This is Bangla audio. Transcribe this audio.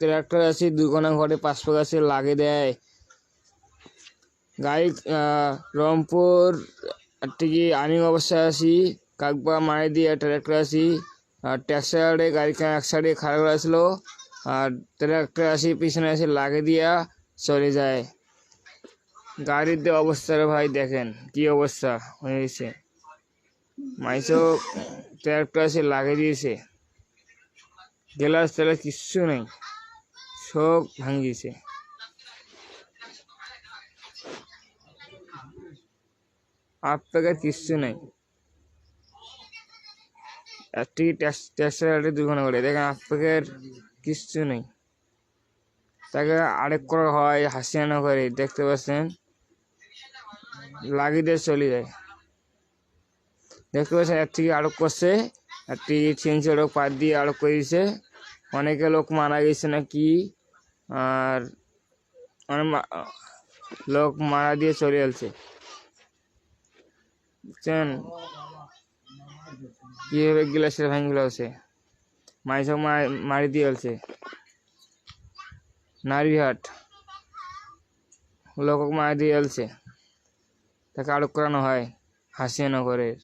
ট্রাক্টর আছে দুর্ঘটনা ঘটে গাছে লাগে দেয়। গাড়ি রংপুর টিকি আর্নিং অবস্থায় আছি কাকবা মারি দিয়ে ট্রাক্টর আছি। আর ট্যাক্সারে গাড়ি এক সাইডে খারাপ করে আসলো আর ট্রাক্টর আসি পিছনে আসি লাগে দিয়া চলে যায়। গাড়ির যে অবস্থা ভাই, দেখেন কি অবস্থা হয়েছে। মাইসো ট্রাক্টর আসে লাগে দিয়েছে। গ্লাস টেলাস কিচ্ছু নেই। সব ভাঙিয়েছে আট প্যাকেট কিচ্ছু নেই। দুর্ঘটনা করে। দেখেন, আট প্যাকেট কিচ্ছু নেই। তাকে আরেক করা হয় হাসিয়ানা করে দেখতে পাচ্ছেন? লাগিয়ে দিয়ে চলে যায়। দেখতে পাচ্ছেন, এর থেকে আরোপ করছে। একটি ছিনছে ওর পাত দিয়ে আরোপ করে দিয়েছে অনেকে লোক মারা গেছে নাকি? আর অনেক লোক মারা দিয়ে চলে যাচ্ছে বুঝছেন? কীভাবে গ্লাসের ভাঙগুলো আছে? মাইসব মারি দিয়ে আছে নারীহাট লোক মারি দিয়ে আছে তাকে আটক করানো হয় হাসিয়ানগরের